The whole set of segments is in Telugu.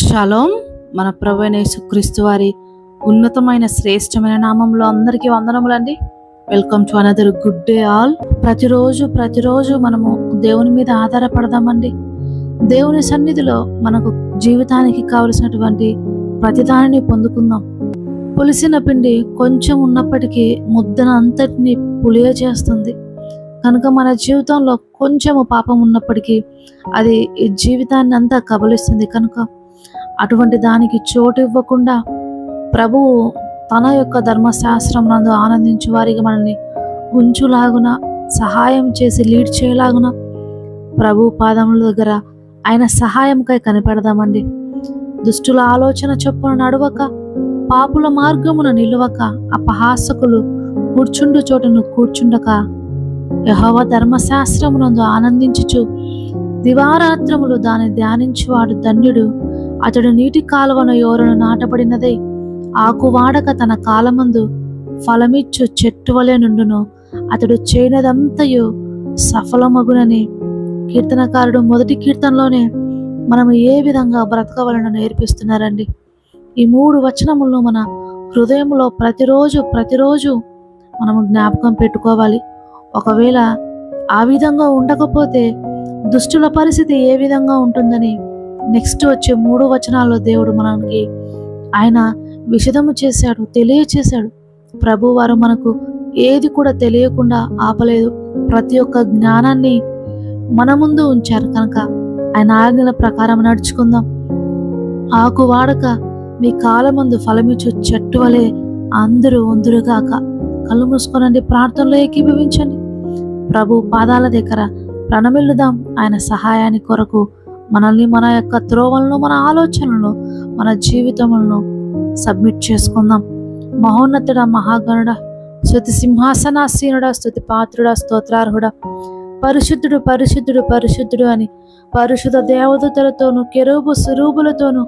షలోం మన ప్రభు అయిన వారి ఉన్నతమైన శ్రేష్టమైన నామంలో అందరికీ వందనములండి. Welcome to another good day all ప్రతిరోజు ప్రతిరోజు మనము దేవుని మీద ఆధారపడదామండి. దేవుని సన్నిధిలో మనకు జీవితానికి కావలసినటువంటి ప్రతిదానిని పొందుకుందాం. పులిసిన పిండి కొంచెం ఉన్నప్పటికీ ముద్దన అంతటిని పులియ చేస్తుంది. కనుక మన జీవితంలో కొంచెము పాపం ఉన్నప్పటికీ అది ఈ జీవితాన్ని అంతా కబలిస్తుంది. కనుక అటువంటి దానికి చోటు ఇవ్వకుండా ప్రభువు తన యొక్క ధర్మశాస్త్రం నందు ఆనందించు వారికి మనల్ని ఉంచులాగున సహాయం చేసి లీడ్ చేయలాగున ప్రభు పాదముల దగ్గర ఆయన సహాయంకై కనిపెడదామండి. దుష్టుల ఆలోచన చొప్పున నడవక పాపుల మార్గమున నిలువక అపహాసకులు కూర్చుండు చోటును కూర్చుండక యహోవ ధర్మశాస్త్రమునందు ఆనందించుచు దివారాత్రములు దాన్ని ధ్యానించువాడు ధన్యుడు. అతడు నీటి కాలువన యోరను నాటబడినదే. ఆకు వాడక తన కాలమందు ఫలమిచ్చు చెట్టు వలె నుండును. అతడు చేయనదంతయు సఫలమగునని కీర్తనకారుడు మొదటి కీర్తనలోనే మనం ఏ విధంగా బ్రతకవలను నేర్పిస్తున్నారండి. ఈ మూడు వచనములను మన హృదయంలో ప్రతిరోజు ప్రతిరోజు మనము జ్ఞాపకం పెట్టుకోవాలి. ఒకవేళ ఆ విధంగా ఉండకపోతే దుష్టుల పరిస్థితి ఏ విధంగా ఉంటుందని నెక్స్ట్ వచ్చే మూడు వచనాల్లో దేవుడు మనకి ఆయన విషదము చేశాడు తెలియచేశాడు. ప్రభు వారు మనకు ఏది కూడా తెలియకుండా ఆపలేదు. ప్రతి ఒక్క జ్ఞానాన్ని మన ముందు ఉంచారు. కనుక ఆయన ఆజ్ఞల ప్రకారం నడుచుకుందాం. ఆకు వాడక మీ కాలమందు ఫలమిచ్చు చెట్టు వలె అందరూ ఉందురుగాక. కళ్ళు మూసుకోనండి ప్రార్థనలో ఏకీభవించండి. ప్రభు పాదాల దగ్గర ప్రణమిల్లుదాం. ఆయన సహాయాన్ని కొరకు మనల్ని మన యొక్క త్రోవలను మన ఆలోచనలను మన జీవితములను సబ్మిట్ చేసుకుందాం. మహోన్నతుడ మహాగణుడ స్థుతి సింహాసనాసీనుడ స్థుతి పాత్రుడ స్తోత్రార్హుడ. పరిశుద్ధుడు పరిశుద్ధుడు పరిశుద్ధుడు అని పరిశుద్ధ దేవదూతలతోనూ కెరూబు సురూపులతోనూ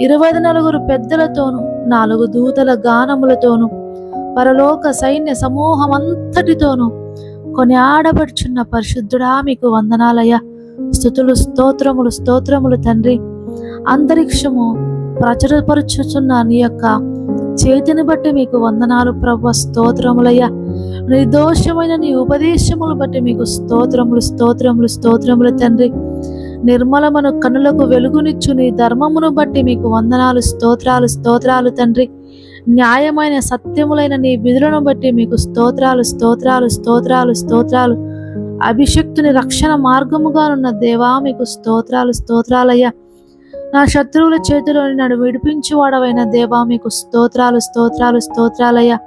ఇరవై నలుగురు పెద్దలతోనూ నాలుగు దూతల గానములతోనూ పరలోక సైన్య సమూహమంతటితోనూ కొని ఆడబడుచున్న పరిశుద్ధుడా మీకు వందనాలయ్యా. స్థుతులు స్తోత్రములు స్తోత్రములు తండ్రి. అంతరిక్షము ప్రచురపరుచుచున్న నీ యొక్క చేతిని బట్టి మీకు వందనాలు ప్రభు స్తోత్రములయ్యా. నిర్దోషమైన నీ ఉపదేశములు బట్టి మీకు స్తోత్రములు స్తోత్రములు స్తోత్రములు తండ్రి. నిర్మలమను కనులకు వెలుగునిచ్చు నీ ధర్మమును బట్టి మీకు వందనాలు స్తోత్రాలు స్తోత్రాలు తండ్రి. న్యాయమైన సత్యములైన నీ విధులను బట్టి మీకు స్తోత్రాలు స్తోత్రాలు స్తోత్రాలు స్తోత్రాలు. అభిషక్తుని రక్షణ మార్గముగానున్న దేవా మీకు స్తోత్రాలు స్తోత్రాలయ్యా. నా శత్రువుల చేతిలోని నన్ను విడిపించువాడవైన దేవా మీకు స్తోత్రాలు స్తోత్రాలు స్తోత్రాలయ్యా.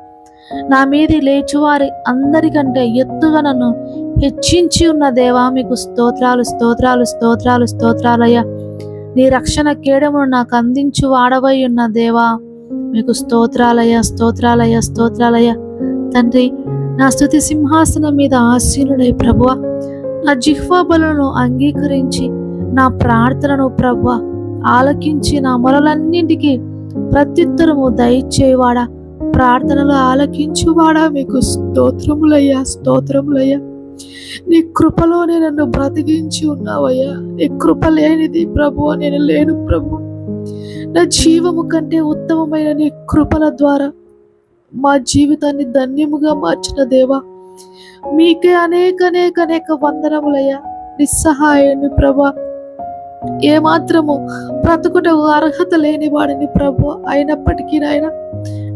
నా మీది లేచువారి అందరికంటే ఎత్తుగా నన్ను హెచ్చించి ఉన్న దేవా మీకు స్తోత్రాలు స్తోత్రాలు స్తోత్రాలు స్తోత్రాలయ్యా. నీ రక్షణ కేడమును నాకు అందించు వాడవై ఉన్న దేవా మీకు స్తోత్రాలయ స్తోత్రాలయ స్తోత్రాలయ తండ్రి నా స్థుతి సింహాసనం మీద ఆశీనుడై ప్రభువ. నా జిహ్వా బలను అంగీకరించి నా ప్రార్థనను ప్రభువ. ఆలకించి నా మొరలన్నింటికి ప్రత్యుత్తరము దయచేవాడా ప్రార్థనలు ఆలకించువాడా మీకు స్తోత్రములయ్యా స్తోత్రములయ్యా. నీ కృపలోనే నన్ను బ్రతికించి ఉన్నావయ్యా. నీ కృప లేనిది ప్రభు నేను లేను ప్రభు. నా జీవము కంటే ఉత్తమమైన నీ కృపల ద్వారా మా జీవితాన్ని ధన్యముగా మార్చిన దేవా మీకే అనేక అనేక అనేక వందనములయ్యా. నిస్సహాయాన్ని ప్రభా ఏమాత్రము బ్రతుకుటకు అర్హత లేని వాడిని ప్రభు అయినప్పటికీ నాయన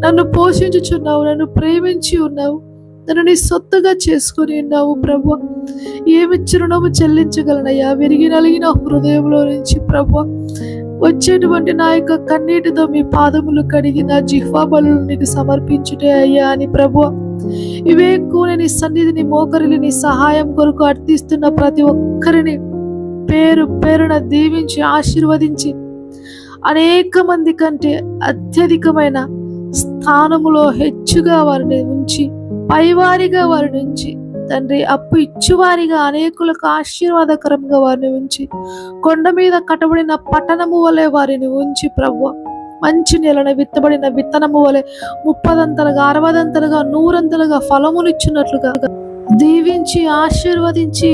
నన్ను పోషించుచున్నావు నన్ను ప్రేమించి ఉన్నావు నన్ను నీ సొత్తుగా చేసుకుని ఉన్నావు ప్రభు. ఏమి చిరునము చెల్లించగలనయ్యా విరిగి నలిగిన హృదయంలో నుంచి ప్రభు. వచ్చేటువంటి నా యొక్క కన్నీటితో మీ పాదములు కడిగి నా జిహ్వా బలు నీకు సమర్పించుటే అయ్యా అని ప్రభు ఇవే ఎక్కువ నీ సన్నిధిని మోకరిని నీ సహాయం కొరకు అర్థిస్తున్న ప్రతి ఒక్కరిని పేరు పేరున దీవించి ఆశీర్వదించి అనేక మంది కంటే అత్యధికమైన స్థానములో హెచ్చుగా వారిని ఉంచి పైవారిగా వారిని ఉంచి తండ్రి అప్పు ఇచ్చువారిగా అనేకులకు ఆశీర్వాదకరంగా వారిని ఉంచి కొండ మీద కట్టబడిన పట్టణము వలె వారిని ఉంచి ప్రభు మంచి నెలన విత్తబడిన విత్తనము వలె ముప్పదంతలుగా అరవదంతలుగా నూరంతలుగా ఫలమునిచ్చినట్లుగా దీవించి ఆశీర్వదించి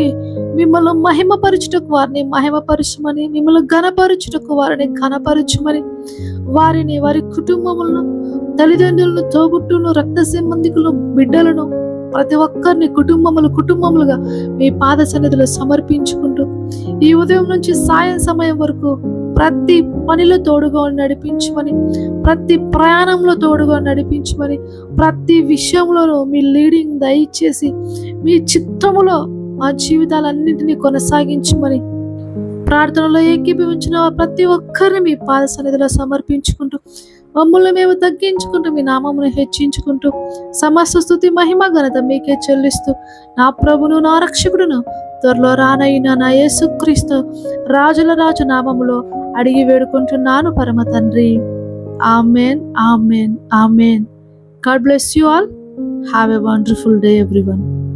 మిమ్మల్ని మహిమపరచుటకు వారిని మహిమపరచమని మిమ్మల్ని ఘనపరచుటకు వారిని ఘనపరచమని వారిని వారి కుటుంబములను తల్లిదండ్రులను తోబుట్టును రక్త సంబంధికులు బిడ్డలను ప్రతి ఒక్కరిని కుటుంబములు కుటుంబములుగా మీ పాద సన్నిధిలో సమర్పించుకుంటూ ఈ ఉదయం నుంచి సాయం సమయం వరకు ప్రతి పనిలో తోడుగా నడిపించమని ప్రతి ప్రయాణంలో తోడుగా నడిపించమని ప్రతి విషయంలోనూ మీ లీడింగ్ దయచేసి మీ చిత్తములో మా జీవితాలన్నింటినీ కొనసాగించమని ప్రార్థనలో ఏకీభవించిన ప్రతి ఒక్కరిని మీ పాద సన్నిధిలో సమర్పించుకుంటూ మమ్మల్ని మేము తగ్గించుకుంటూ మీ నామమును హెచ్చించుకుంటూ సమస్త స్థుతి మహిమ ఘనత మీకే చెల్లిస్తూ నా ప్రభును నా రక్షకుడును త్వరలో రానైన నా యేసుక్రీస్తు రాజుల రాజు నామములో అడిగి వేడుకుంటున్నాను పరమ తండ్రి. Amen amen amen. God bless you all. Have a wonderful day everyone.